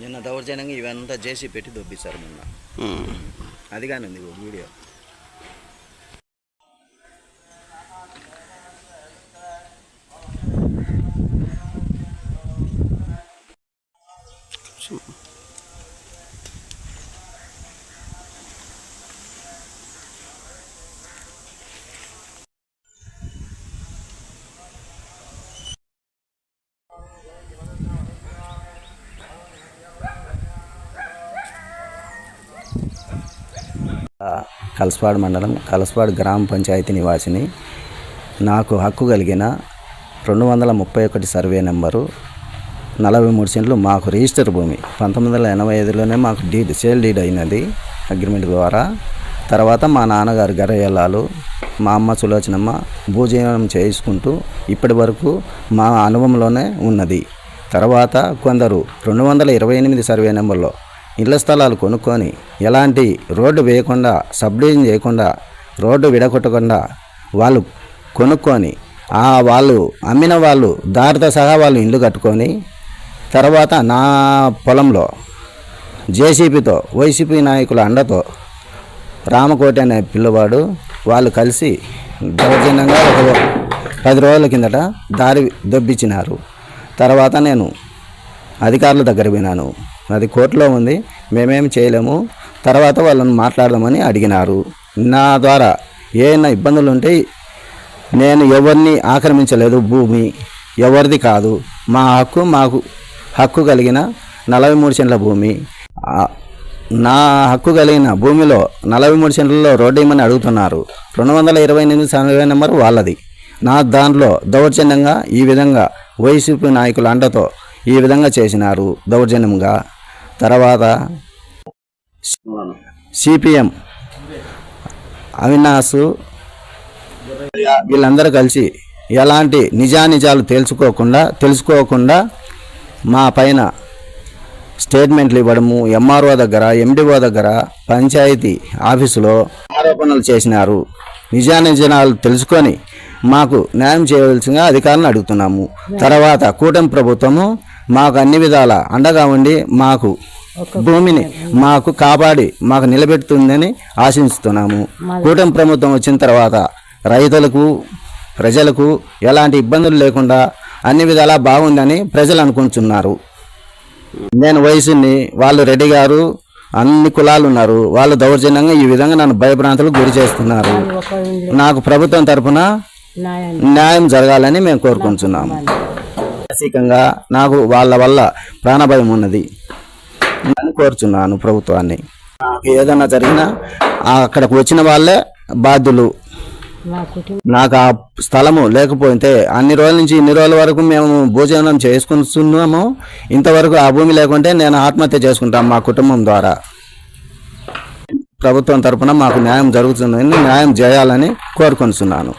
నిన్న దౌర్జన్యంగా ఇవంతా చేసి పెట్టి దొబ్బిస్తారు మొన్న. అది కానీ ఉంది ఓ వీడియో కలసపాడు మండలం కలసపాడు గ్రామ పంచాయతీ నివాసిని. నాకు హక్కు కలిగిన రెండు వందల ముప్పై ఒకటి సర్వే నెంబరు నలభై మూడు సెంట్లు మాకు రిజిస్టర్ భూమి. పంతొమ్మిది వందల ఎనభై ఐదులోనే మాకు డీడ్ సేల్ డీడ్ అయినది అగ్రిమెంట్ ద్వారా. తర్వాత మా నాన్నగారు గరయ్యలాలు మా అమ్మ సులోచనమ్మ భూజీవనం చేసుకుంటూ ఇప్పటి వరకు మా అనుభవంలోనే ఉన్నది. తర్వాత కొందరు రెండు వందల ఇరవై ఎనిమిది సర్వే నెంబర్లో ఇళ్ళ స్థలాలు కొనుక్కొని ఎలాంటి రోడ్డు వేయకుండా సబ్డివిజన్ చేయకుండా రోడ్డు విడగొట్టకుండా వాళ్ళు కొనుక్కొని ఆ వాళ్ళు అమ్మిన వాళ్ళు దారితో సహా వాళ్ళు ఇల్లు కట్టుకొని తర్వాత నా పొలంలో జేసీబీతో వైసీపీ నాయకుల అండతో రామకోటి అనే పిల్లవాడు వాళ్ళు కలిసి దౌర్జన్యంగా ఒక పది రోజుల కిందట దారి దొబ్బిచ్చినారు. తర్వాత నేను అధికారుల దగ్గర పోయినాను. అది కోర్టులో ఉంది. మేమేం చేయలేము. తర్వాత వాళ్ళని మాట్లాడదామని అడిగినారు. నా ద్వారా ఏమైనా ఇబ్బందులు ఉంటే నేను ఎవరిని ఆక్రమించలేదు భూమి. ఎవరిది కాదు. మా హక్కు మాకు హక్కు కలిగిన నలభై మూడు సెంట్ల భూమి. నా హక్కు కలిగిన భూమిలో నలభై మూడు సెంట్లలో రోడ్డు ఇమ్మని అడుగుతున్నారు? రెండు వందల ఇరవై ఎనిమిది సర్వే నెంబర్ వాళ్ళది. నా దాంట్లో దౌర్జన్యంగా ఈ విధంగా వైసీపీ నాయకుల అండతో ఈ విధంగా చేసినారు దౌర్జన్యంగా. తర్వాత సిపిఎం అవినాష్ వీళ్ళందరూ కలిసి ఎలాంటి నిజానిజాలు తెలుసుకోకుండా తెలుసుకోకుండా మా పైన స్టేట్మెంట్లు ఇవ్వడము ఎంఆర్ఓ దగ్గర ఎండిఓ దగ్గర పంచాయతీ ఆఫీసులో ఆరోపణలు చేసినారు. నిజానిజాలు తెలుసుకొని మాకు న్యాయం చేయవలసిన అధికారులను అడుగుతున్నాము. తర్వాత కూటమి ప్రభుత్వము మాకు అన్ని విధాల అండగా ఉండి మాకు భూమిని మాకు కాపాడి మాకు నిలబెడుతుందని ఆశిస్తున్నాము. కూటమి ప్రభుత్వం వచ్చిన తర్వాత రైతులకు ప్రజలకు ఎలాంటి ఇబ్బందులు లేకుండా అన్ని విధాలా బాగుందని ప్రజలు అనుకుంటున్నారు. నేను వయసుని వాళ్ళు రెడ్డి గారు అన్ని కులాలు ఉన్నారు. వాళ్ళు దౌర్జన్యంగా ఈ విధంగా నన్ను భయభ్రాంతులకు గురి చేస్తున్నారు. నాకు ప్రభుత్వం తరపున న్యాయం. జరగాలని మేము కోరుకుంటున్నాము. మానసికంగా నాకు వాళ్ళ వల్ల ప్రాణభయం ఉన్నది. అని కోరుచున్నాను ప్రభుత్వాన్ని. నాకు ఏదైనా జరిగినా అక్కడికి వచ్చిన వాళ్ళే బాధ్యులు. నాకు ఆ స్థలము లేకపోతే అన్ని రోజుల నుంచి ఇన్ని రోజుల వరకు మేము భోజనం చేసుకుంటున్నాము. ఇంతవరకు ఆ భూమి లేకుంటే నేను ఆత్మహత్య చేసుకుంటాను మా కుటుంబం ద్వారా. ప్రభుత్వం తరపున మాకు న్యాయం జరుగుతుందని న్యాయం చేయాలని కోరుకుంటున్నాను